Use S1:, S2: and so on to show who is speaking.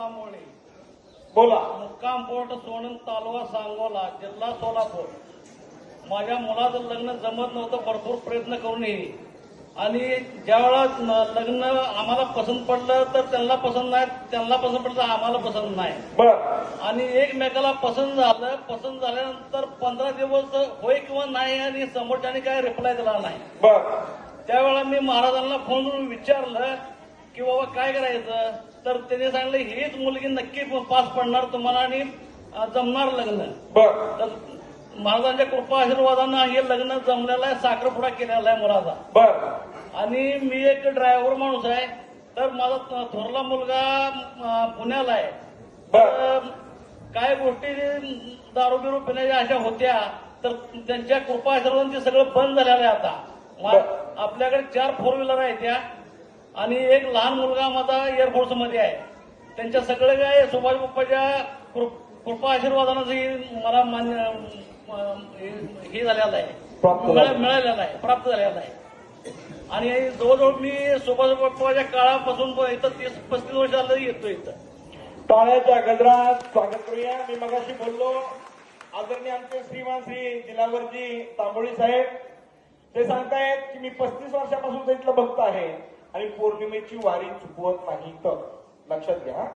S1: तांबोळे
S2: बोला.
S1: मुक्काम पोर्ट सोनन तालुका सांगोला जिल्हा सोलापूर. माझ्या मुलाचं लग्न जमत नव्हतं भरपूर प्रयत्न करूनही आणि ज्यावेळेला लग्न आम्हाला पसंत पडलं तर त्यांना पसंत नाही त्यांना पसंत पडलं तर आम्हाला पसंत नाही. आणि एकमेकाला पसंत झालं पसंत झाल्यानंतर पंधरा दिवस होय किंवा नाही आणि समोरच्याने काय रिप्लाय दिला नाही. त्यावेळेला मी महाराजांना फोन करून विचारलं की बाबा काय करायचं? तर त्याने सांगितलं हीच मुलगी नक्की पास पडणार तुम्हाला आणि जमणार लग्न. तर महाराजांच्या कृपा आशीर्वादानं हे लग्न जमलेलं आहे साखरपुडा केलेला आहे मुलाचा.
S2: बर.
S1: आणि मी एक ड्रायव्हर माणूस आहे तर माझा थोरला मुलगा पुण्याला आहे. तर काय गोष्टी दारू बिरू पिण्याच्या अशा होत्या तर त्यांच्या कृपा आशीर्वादानं ते सगळं बंद झालेलं आहे आता. आपल्याकडे चार फोर व्हीलर आहेत त्या. आणि एक लहान मुलगा माझा एअरफोर्समध्ये आहे. त्यांच्या सगळं काय सुभाष बाप्पाच्या कृपा आशीर्वादानं हे मला मान्य हे- झालेलं आहे. मिळालेलं आहे प्राप्त झालेलं आहे. आणि जवळजवळ मी सुभाष बाप्पाच्या काळापासून इथं तीस पस्तीस वर्ष झालं येतो इथं.
S2: टाळ्याच्या गजरात स्वागत करूया. मी मगाशी बोललो आदरणीय आमचे श्रीमान श्री जिलावरजी तांबोळी साहेब. ते सांगतायत की मी पस्तीस वर्षापासून इथलं भक्त आहे. आणि पौर्णिमेची वारी चुकवत नाही तर. लक्षात घ्या.